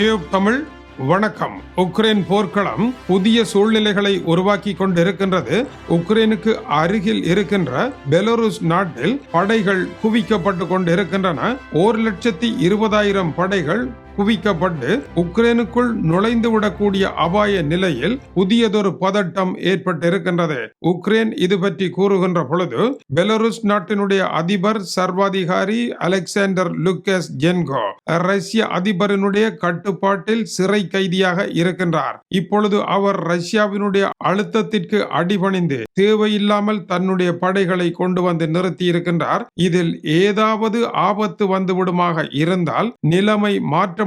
Tube Tamil வணக்கம். Ukraine போர்க்களம் புதிய சூழ்நிலைகளை உருவாக்கி கொண்டிருக்கின்றது. உக்ரைனுக்கு அருகில் இருக்கின்ற பெலருஸ் நாட்டில் படைகள் குவிக்கப்பட்டு கொண்டிருக்கின்றன. ஒரு லட்சத்தி இருபதாயிரம் படைகள் குவிக்கப்பட்டு உக்ரைனுக்குள் நுழைந்து விடக்கூடிய அபாய நிலையில் புதியதொரு பதட்டம் ஏற்பட்டிருக்கின்றது. உக்ரைன் இது பற்றி கூறுகின்ற பொழுது பெலருஸ் நாட்டினுடைய அதிபர் சர்வாதிகாரி அலெக்சாண்டர் லுக்கஸ் ஜென்கோ ரஷ்ய அதிபரினுடைய கட்டுப்பாட்டில் சிறை கைதியாக இருக்கின்றார். இப்பொழுது அவர் ரஷ்யாவினுடைய அழுத்தத்திற்கு அடிபணிந்து தேவையில்லாமல் தன்னுடைய படைகளை கொண்டு வந்து நிறுத்தி இருக்கின்றார் இதில் ஏதாவது ஆபத்து வந்துவிடுமாக இருந்தால் நிலைமை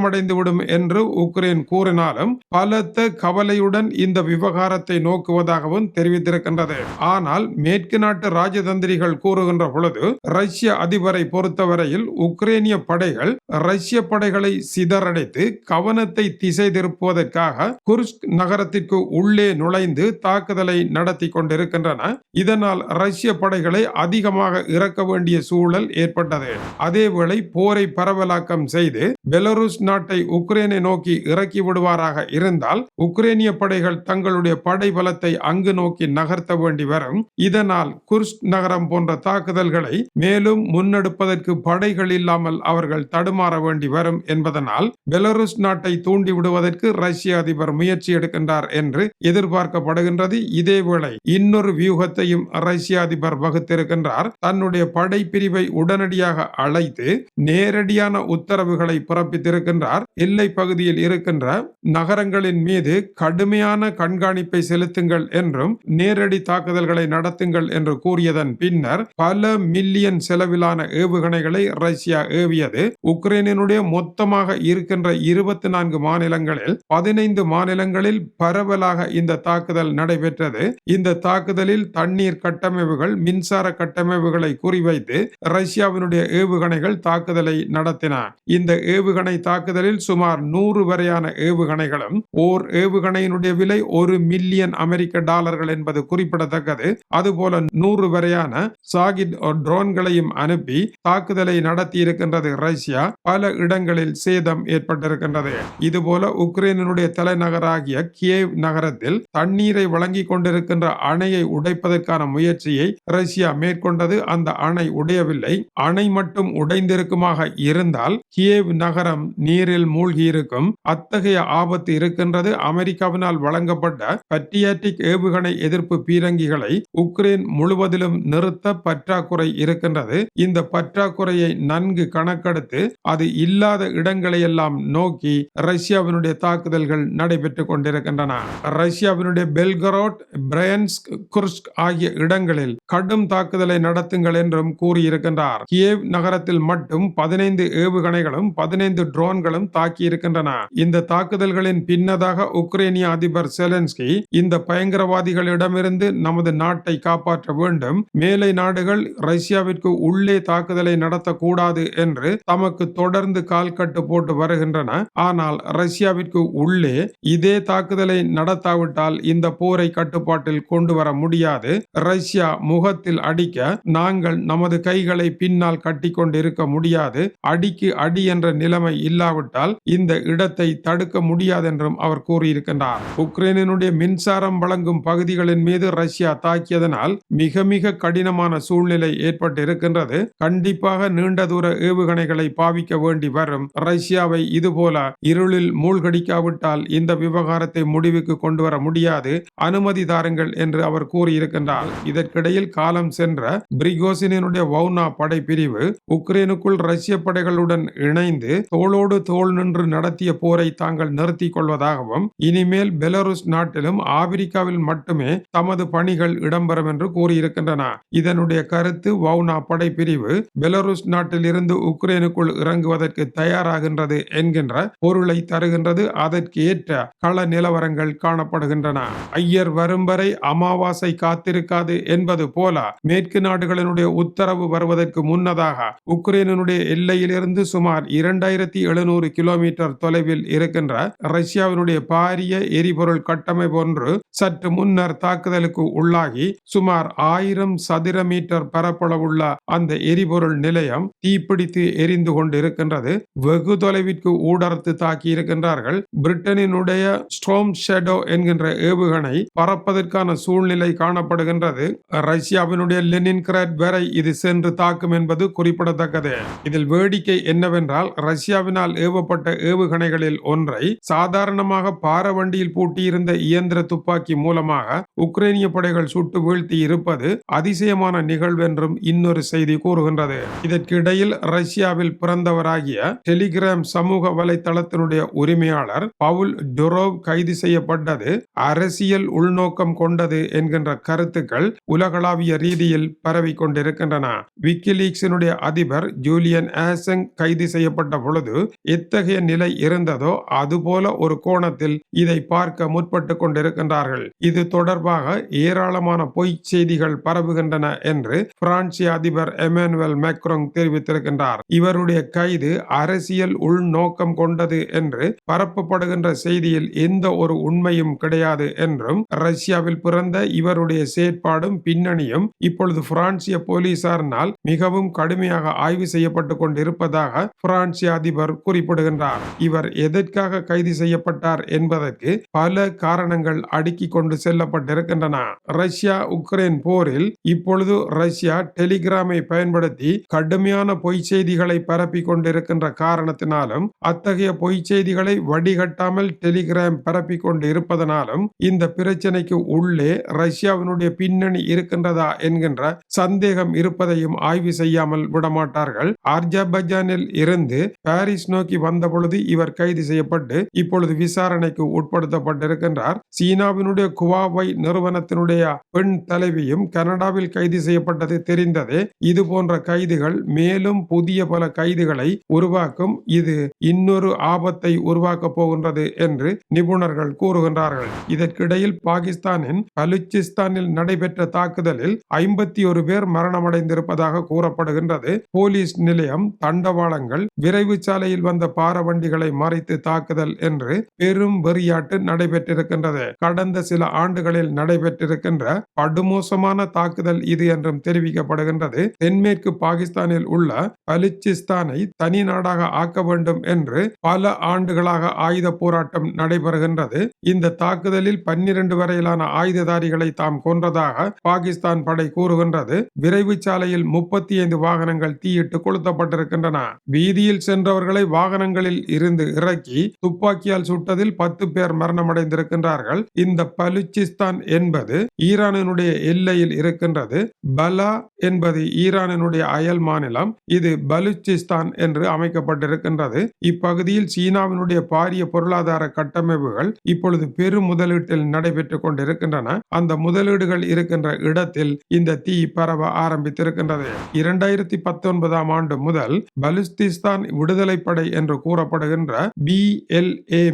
மாற்றமடைந்துவிடும் என்று உக்ரைன் கூறினாலும் பலத்த கவலையுடன் இந்த விவகாரத்தை நோக்குவதாகவும் தெரிவித்திருக்கின்றது. ஆனால் மேற்கு நாட்டு ராஜதந்திரிகள் கூறுகின்ற பொழுது ரஷ்ய அதிபரை பொறுத்தவரையில் உக்ரைனிய படைகள் ரஷ்ய படைகளை சிதறடைத்து கவனத்தை திசை திருப்புவதற்காக குர்ஸ்க் நகரத்திற்கு உள்ளே நுழைந்து தாக்குதலை நடத்தி கொண்டிருக்கின்றன. இதனால் ரஷ்ய படைகளை அதிகமாக இறக்க வேண்டிய சூழல் ஏற்பட்டது. அதேவேளை போரை பரவலாக்கம் செய்து பெலருஸ் நாட்டை உக்ரைனை நோக்கி இறக்கி விடுவாராக இருந்தால் உக்ரைனிய படைகள் தங்களுடைய படை பலத்தை அங்கு நோக்கி நகர்த்த வேண்டி வரும். இதனால் குர்ஸ் நகரம் போன்ற தாக்குதல்களை மேலும் முன்னெடுப்பதற்கு படைகள் இல்லாமல் அவர்கள் தடுமாற வேண்டி வரும் என்பதனால் பெலருஸ் நாட்டை தூண்டி விடுவதற்கு ரஷ்ய அதிபர் முயற்சி எடுக்கின்றார் என்று எதிர்பார்க்கப்படுகின்றது. இதேவேளை இன்னொரு வியூகத்தையும் ரஷ்ய அதிபர் வகுத்திருக்கின்றார். தன்னுடைய படைப்பிரிவை உடனடியாக அழைத்து நேரடியான உத்தரவுகளை பிறப்பித்திருக்கின்றார். எல்லை பகுதியில் இருக்கின்ற நகரங்களின் மீது கடுமையான கண்காணிப்பை செலுத்துங்கள் என்றும் நேரடி தாக்குதல்களை நடத்துங்கள் என்று கூறியதன் பின்னர் பல மில்லியன் செலவிலான ஏவுகணைகளை ரஷ்யா ஏவியது. உக்ரைனினுடைய மொத்தமாக இருக்கின்ற இருபத்தி நான்கு மாநிலங்களில் பதினைந்து மாநிலங்களில் பரவலாக இந்த தாக்குதல் நடைபெற்றது. இந்த தாக்குதலில் தண்ணீர் கட்டமைப்புகள் மின்சார கட்டமைப்புகளை குறிவைத்து ரஷ்யாவினுடைய ஏவுகணைகள் தாக்குதலை நடத்தின. இந்த ஏவுகணை தாக்கு தாக்குதலில் சுமார் நூறு வரையான ஏவுகணைகளும் ஓர் ஏவுகணையினுடைய விலை ஒரு மில்லியன் அமெரிக்க டாலர்கள் என்பது குறிப்பிடத்தக்கது. அதுபோல நூறு வரையான சாகிட் ட்ரோன்களையும் அனுப்பி தாக்குதலை நடத்தி இருக்கின்றது ரஷ்யா. பல இடங்களில் சேதம் ஏற்பட்டிருக்கின்றது. இதுபோல உக்ரைனுடைய தலைநகராகிய கியேவ் நகரத்தில் தண்ணீரை வழங்கி கொண்டிருக்கின்ற அணையை உடைப்பதற்கான முயற்சியை ரஷ்யா மேற்கொண்டது. அந்த அணை உடையவில்லை. அணை மட்டும் உடைந்திருக்குமாக இருந்தால் கியேவ் நகரம் நீரில் மூழ்கியிருக்கும் அத்தகைய ஆபத்து இருக்கின்றது அமெரிக்காவினால் வழங்கப்பட்ட பட்ரியாட்டிக் ஏவுகணை எதிர்ப்பு பீரங்கிகளை உக்ரைன் முழுவதிலும் நிறுத்த பற்றாக்குறை இருக்கின்றது. இந்த பற்றாக்குறையை நன்கு கணக்கெடுத்து அது இல்லாத இடங்களை எல்லாம் நோக்கி ரஷ்யாவினுடைய தாக்குதல்கள் நடைபெற்றுக் கொண்டிருக்கின்றன. ரஷ்யாவினுடைய பெல்கரோட் பிரயன்ஸ்க் குர்ஸ்க் ஆகிய இடங்களில் கடும் தாக்குதலை நடத்துங்கள் என்றும் கூறியிருக்கின்றார். கியேவ் நகரத்தில் மட்டும் பதினைந்து ஏவுகணைகளும் பதினைந்து ட்ரோன்களும் தாக்கியிருக்கின்றன. இந்த தாக்குதல்களின் பின்னதாக உக்ரைனிய அதிபர் செலன்ஸ்கி இந்த பயங்கரவாதிகளிடமிருந்து நமது நாட்டை காப்பாற்ற வேண்டும். மேலை நாடுகள் ரஷ்யாவிற்கு உள்ளே தாக்குதலை நடத்தக்கூடாது என்று தமக்கு தொடர்ந்து கால்கட்டு போட்டு வருகின்றன. ஆனால் ரஷ்யாவிற்கு உள்ளே இதே தாக்குதலை நடத்தாவிட்டால் இந்த போரை கட்டுப்பாட்டில் கொண்டு வர முடியாது. ரஷ்யா முகத்தில் அடிக்க நாங்கள் நமது கைகளை பின்னால் கட்டி கொண்டிருக்க முடியாது. அடிக்கு அடி என்ற நிலைமை இல்லாவிட்டால் இந்த இடத்தை தடுக்க முடியாது என்றும் அவர் கூறியிருக்கின்றார். உக்ரைனினுடைய மின்சாரம் வழங்கும் பகுதிகளின் மீது ரஷ்யா தாக்கியதனால் மிக மிக கடினமான சூழ்நிலை ஏற்பட்டு இருக்கின்றது கண்டிப்பாக நீண்ட தூர ஏவுகணைகளை பாவிக்க வேண்டி வரும். ரஷ்யாவை இதுபோல இருளில் மூழ்கடிக்காவிட்டால் இந்த விவகாரத்தை முடிவுக்கு கொண்டு வர முடியாது. அனுமதி தாருங்கள் என்று அவர் கூறியிருக்கின்றார். இதற்கிடையில் காலம் சென்ற பிரிகோசினுடைய வவுனா படைப்பிரிவு உக்ரைனுக்குள் ரஷ்ய படைகளுடன் இணைந்து தோளோடு தோல் நின்று நடத்திய போரை தாங்கள் நிறுத்திக் கொள்வதாகவும் இனிமேல் பெலருஸ் நாட்டிலும் ஆப்பிரிக்காவில் மட்டுமே தமது பணிகள் இடம்பெறும் என்று கூறியிருக்கின்றன. இதனுடைய கருத்து வவுனா படைப்பிரிவு பெலருஸ் நாட்டிலிருந்து உக்ரைனுக்குள் இறங்குவதற்கு தயாராகின்றது என்கின்ற பொருளை தருகின்றது. அதற்கு ஏற்ற கள நிலவரங்கள் காணப்படுகின்றன. ஐயர் வரும் வரை அமாவாசை காத்திருக்காது என்பது போல மேற்கு நாடுகளினுடைய உத்தரவு வருவதற்கு முன்னதாக உக்ரைனுடைய எல்லையிலிருந்து சுமார் இரண்டாயிரத்தி எழுநூறு எழுநூறு கிலோமீட்டர் தொலைவில் இருக்கின்ற ரஷ்யாவினுடைய பாரிய எரிபொருள் கட்டமைப்பு ஒன்று சற்று முன்னர் தாக்குதலுக்கு உள்ளாகி சுமார் ஆயிரம் சதுர மீட்டர் பரப்பளவுள்ள அந்த எரிபொருள் நிலையம் தீப்பிடித்து எரிந்து கொண்டிருக்கின்றது. வெகு தொலைவிற்கு ஊடர்த்து தாக்கி இருக்கின்றார்கள். பிரிட்டனினுடைய ஸ்டோம் ஷெடோ என்கின்ற ஏவுகணை பறப்பதற்கான சூழ்நிலை காணப்படுகின்றது. ரஷ்யாவினுடைய லெனின்கிராட் வரை இது சென்று தாக்கும் என்பது குறிப்பிடத்தக்கது. இதில் வேடிக்கை என்னவென்றால் ரஷ்யாவினால் ஏவப்பட்ட ஏவுகணைகளில் ஒன்றை சாதாரணமாக பாரவண்டியில் பூட்டியிருந்த இயந்திர துப்பாக்கி மூலமாக உக்ரைனிய படைகள் சுட்டு வீழ்த்தி இருப்பது அதிசயமான நிகழ்வென்றும் இன்னொரு செய்தி கூறுகின்றது. இதற்கிடையில் ரஷ்யாவில் பிறந்தவராகிய டெலிகிராம் சமூக வலைதளத்தினுடைய உரிமையாளர் பவுல் டொரோவ் கைது செய்யப்பட்டது அரசியல் உள்நோக்கம் கொண்டது என்கின்ற கருத்துக்கள் உலகளாவிய ரீதியில் பரவி கொண்டிருக்கின்றன. விக்கிலீக்ஸினுடைய அதிபர் ஜூலியன் ஆசங் கைது செய்யப்பட்ட பொழுது எத்தகைய நிலை இருந்ததோ அதுபோல ஒரு கோணத்தில் இதை பார்க்க முற்பட்டு கொண்டிருக்கின்றார்கள். இது தொடர்பாக ஏராளமான பொய் செய்திகள் பரவுகின்றன என்று பிரான்சிய அதிபர் எமானுவல் மேக்ரோங் தெரிவித்திருக்கின்றார். இவருடைய கைது அரசியல் உள்நோக்கம் கொண்டது என்று பரப்பப்படுகின்ற செய்தியில் எந்த ஒரு உண்மையும் கிடையாது என்றும் ரஷ்யாவில் பிறந்த இவருடைய செயற்பாடும் பின்னணியும் இப்பொழுது பிரான்சிய போலீசாரினால் மிகவும் கடுமையாக ஆய்வு செய்யப்பட்டு கொண்டிருப்பதாக பிரான்சிய அதிபர் குறிப்பிடுகின்றார். இவர் எதற்காக கைது செய்யப்பட்டார் என்பதற்கு பல காரணங்கள் அடுக்கி கொண்டு செல்லப்பட்டிருக்கின்றன. ரஷ்யா உக்ரைன் போரில் இப்பொழுது ரஷ்யா டெலிகிராமை பயன்படுத்தி கடுமையான பொய் செய்திகளை பரப்பி கொண்டிருக்கின்ற காரணத்தினாலும் அத்தகைய பொய் செய்திகளை வடிகட்டாமல் டெலிகிராம் பரப்பி கொண்டு இருப்பதனாலும் இந்த பிரச்சனைக்கு உள்ளே ரஷ்யாவினுடைய பின்னணி இருக்கின்றதா என்கின்ற சந்தேகம் இருப்பதையும் ஆய்வு செய்யாமல் விடமாட்டார்கள். அர்ஜபஜானில் இருந்து பாரிஸ் நோக்கி நோக்கி வந்த பொழுது இவர் கைது செய்யப்பட்டு இப்பொழுது விசாரணைக்கு உட்படுத்தப்பட்டிருக்கின்றார். சீனாவினுடைய குவாவை நிறுவனத்தினுடைய பெண் தலைவியும் கனடாவில் கைது செய்யப்பட்டது தெரிந்ததே இது போன்ற கைதுகள் மேலும் புதிய பல கைதுகளை உருவாக்கும் இது இன்னொரு ஆபத்தை உருவாக்க போகின்றது என்று நிபுணர்கள் கூறுகின்றார்கள். இதற்கிடையில் பாகிஸ்தானின் பலுச்சிஸ்தானில் நடைபெற்ற தாக்குதலில் ஐம்பத்தி ஒரு பேர் மரணமடைந்திருப்பதாக கூறப்படுகின்றது. போலீஸ் நிலையம் தண்டவாளங்கள் விரைவு சாலையில் வந்த பாரவண்டிகளை மறைத்து தாக்குதல் என்று பெரும் வெறியாட்டு நடைபெற்றிருக்கின்றது. கடந்த சில ஆண்டுகளில் நடைபெற்றிருக்கின்ற படுமோசமான தாக்குதல் இது என்றும் தெரிவிக்கப்படுகின்றது. தென்மேற்கு பாகிஸ்தானில் உள்ள பலிச்சிஸ்தானை தனி நாடாக ஆக்க வேண்டும் என்று பல ஆண்டுகளாக ஆயுத போராட்டம் நடைபெறுகின்றது. இந்த தாக்குதலில் பன்னிரண்டு வரையிலான ஆயுததாரிகளை தாம் கொன்றதாக பாகிஸ்தான் படை கூறுகின்றது. விரைவு சாலையில் முப்பத்தி ஐந்து வாகனங்கள் தீயிட்டு கொளுத்தப்பட்டிருக்கின்றன. வீதியில் சென்றவர்களை வாகனங்களில் இருந்து இறக்கி துப்பாக்கியால் சுட்டதில் பத்து பேர் மரணமடைந்திருக்கின்றார்கள். இந்த பலுச்சிஸ்தான் என்பது ஈரானினுடைய எல்லையில் இருக்கின்றது. பலா என்பது ஈரானினுடைய அயல் மாநிலம். இது பலுச்சிஸ்தான் என்று அமைக்கப்பட்டிருக்கின்றது. இப்பகுதியில் சீனாவினுடைய பாரிய பொருளாதார கட்டமைப்புகள் இப்பொழுது பெரும் முதலீட்டில் நடைபெற்றுக் கொண்டிருக்கின்றன. அந்த முதலீடுகள் இருக்கின்ற இடத்தில் இந்த தீ பரவ ஆரம்பித்திருக்கின்றது. இரண்டாயிரத்தி பத்தொன்பதாம் ஆண்டு முதல் பலுஸ்திஸ்தான் விடுதலை படை என்று கூறப்படுகின்ற பி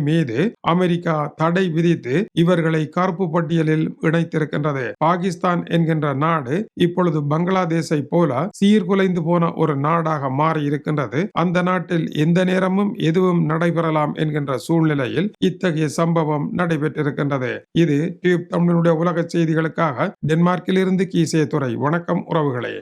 மீது அமெரிக்கா தடை விதித்து இவர்களை கருப்பு பட்டியலில் இணைத்திருக்கின்றது. பாகிஸ்தான் என்கின்ற நாடு இப்பொழுது பங்களாதேஷை போல சீர்குலைந்து போன ஒரு நாடாக மாறி இருக்கின்றது அந்த நாட்டில் எந்த நேரமும் எதுவும் நடைபெறலாம் என்கின்ற சூழ்நிலையில் இத்தகைய சம்பவம் நடைபெற்றிருக்கின்றது. இது டியூப் தமிழனுடைய உலக செய்திகளுக்காக டென்மார்க்கிலிருந்து கீசே துறை வணக்கம் உறவுகளே.